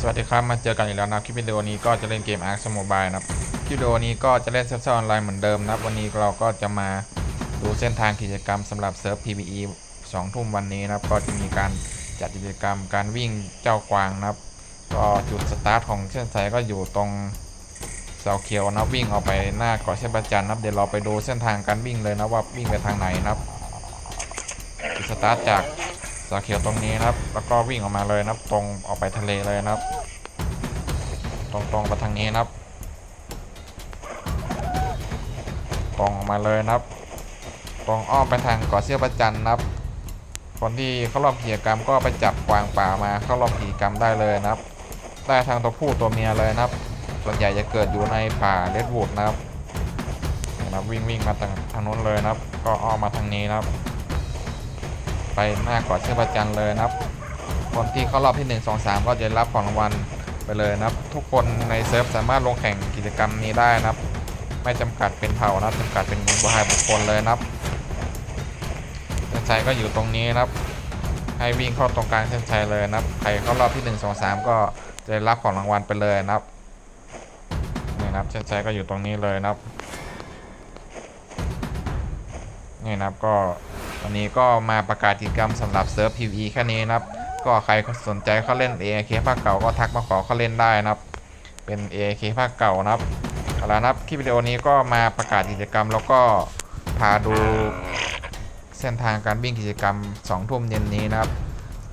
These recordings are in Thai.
สวัสดีครับ มาเจอกันอีกแล้วนะครับคลิปวิดีโอนี้ก็จะเล่นเกม Ark Mobile นะครับคลิปวิดีโอนี้ก็จะเล่นเซิร์ฟเวอร์ออนไลน์เหมือนเดิมนะครับ วันนี้เราก็จะมาดูเส้นทางกิจกรรมสำหรับเซิร์ฟ PVE 2 ทุ่มวันนี้นะครับ ก็จะมีการจัดกิจกรรมการวิ่งเจ้ากวางนะครับ ก็จุดสตาร์ทของเส้นสายก็อยู่ตรงเสาเขียวนะวิ่งออกไปหน้าเกาะเชฟประจันนะครับเดี๋ยวเราไปดูเส้นทางการวิ่งเลยนะว่าวิ่งไปทางไหนนะครับจุดสตาร์ทจาก สาเขียวตรงนี้นะครับ แล้วก็วิ่งออกมาเลยนะครับ ตรงออกไปทะเลเลยนะครับ ตรงตรงไปทางนี้นะครับ ตรงออกมาเลยนะครับ ตรงอ้อมไปทางเกาะเสี้ยวประจันนะครับ คนที่เข้ารอบกิจกรรมก็ไปจับกวางป่ามาเข้ารอบกิจกรรมได้เลยนะครับ ได้ทางตัวผู้ตัวเมียเลยนะครับ ส่วนใหญ่จะเกิดอยู่ในป่าเลดวูดนะครับนี่นะครับวิ่งวิ่งมาทางทางนู้นเลยนะครับ ก็อ้อมมาทางนี้นะครับ ไปหน้าเกาเชือกประจันเลยนะครับ คนที่เข้ารอบที่ 1 2 3 ก็จะรับของรางวัลไปเลยนะครับ ทุกคนในเซิร์ฟสามารถลงแข่งกิจกรรมนี้ได้นะครับ ไม่จำกัดเป็นเผ่านะครับจำกัดเป็นบุคคลบุคคลเลยนะครับเส้นชัยก็อยู่ตรงนี้นะครับ ให้วิ่งเข้าตรงกลางเส้นชัยเลยนะครับ ใครเข้ารอบที่ 1 2 3 ก็จะรับของรางวัลไปเลยนะครับนี่นะครับเส้นชัยก็อยู่ตรงนี้เลยนะครับนี่นะครับก็ วันนี้ก็มาประกาศกิจกรรมสำหรับเซิร์ฟ PVE แค่นี้นะครับ ก็ใครสนใจเข้าเล่น AAK ภาคเก่าก็ทักมาขอเข้าเล่นได้นะครับ เป็น AAK ภาคเก่านะครับเอาละนะครับคลิปวิดีโอนี้ก็มาประกาศกิจกรรมแล้วก็พาดูเส้นทางการวิ่งกิจกรรม2ทุ่มเย็นนี้นะครับ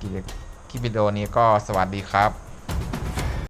คลิปวิดีโอนี้ก็สวัสดีครับ